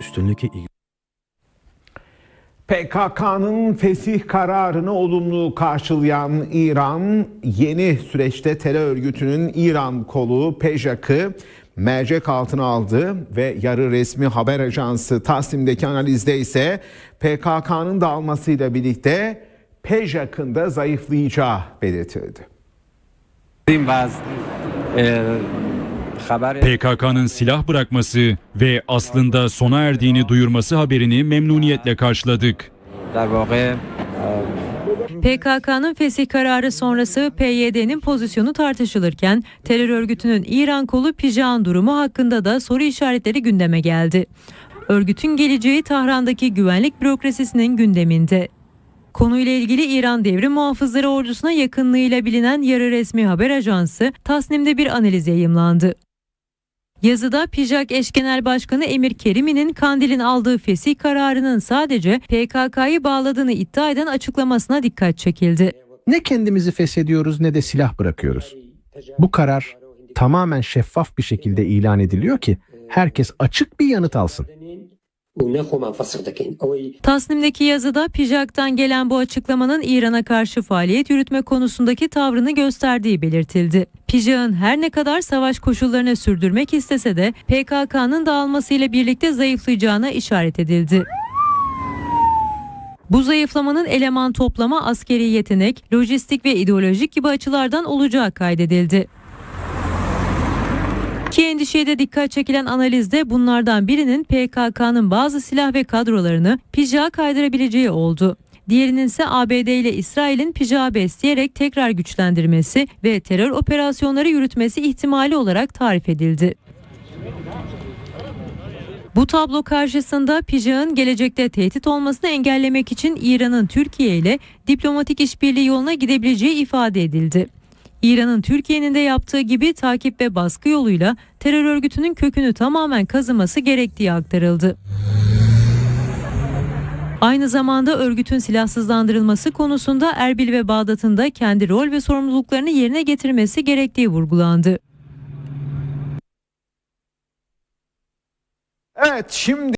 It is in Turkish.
üstünlüğü PKK'nın fesih kararını olumlu karşılayan İran, yeni süreçte terör örgütünün İran kolu PEJAK'ı mercek altına aldı ve yarı resmi haber ajansı Taslim'deki analizde ise PKK'nın dağılmasıyla birlikte PEJAK'ın da zayıflayacağı belirtildi. PKK'nın silah bırakması ve aslında sona erdiğini duyurması haberini memnuniyetle karşıladık. PKK'nın fesih kararı sonrası PYD'nin pozisyonu tartışılırken terör örgütünün İran kolu Pijan durumu hakkında da soru işaretleri gündeme geldi. Örgütün geleceği Tahran'daki güvenlik bürokrasisinin gündeminde. Konuyla ilgili İran Devrim Muhafızları Ordusu'na yakınlığıyla bilinen yarı resmi haber ajansı Tasnim'de bir analiz yayımlandı. Yazıda Pijak Eş Genel Başkanı Emir Kerimi'nin Kandil'in aldığı fesih kararının sadece PKK'yı bağladığını iddia eden açıklamasına dikkat çekildi. Ne kendimizi feshediyoruz ne de silah bırakıyoruz. Bu karar tamamen şeffaf bir şekilde ilan ediliyor ki herkes açık bir yanıt alsın. Tasnim'deki yazıda Pijak'tan gelen bu açıklamanın İran'a karşı faaliyet yürütme konusundaki tavrını gösterdiği belirtildi. Pijak'ın her ne kadar savaş koşullarını sürdürmek istese de PKK'nın dağılmasıyla birlikte zayıflayacağına işaret edildi. Bu zayıflamanın eleman toplama, askeri yetenek, lojistik ve ideolojik gibi açılardan olacağı kaydedildi. Ki endişeye de dikkat çekilen analizde bunlardan birinin PKK'nın bazı silah ve kadrolarını PJA kaydırabileceği oldu. Diğerinin ise ABD ile İsrail'in PJA besleyerek tekrar güçlendirmesi ve terör operasyonları yürütmesi ihtimali olarak tarif edildi. Bu tablo karşısında PJA'nın gelecekte tehdit olmasını engellemek için İran'ın Türkiye ile diplomatik işbirliği yoluna gidebileceği ifade edildi. İran'ın Türkiye'nin de yaptığı gibi takip ve baskı yoluyla terör örgütünün kökünü tamamen kazıması gerektiği aktarıldı. Aynı zamanda örgütün silahsızlandırılması konusunda Erbil ve Bağdat'ın da kendi rol ve sorumluluklarını yerine getirmesi gerektiği vurgulandı. Evet şimdi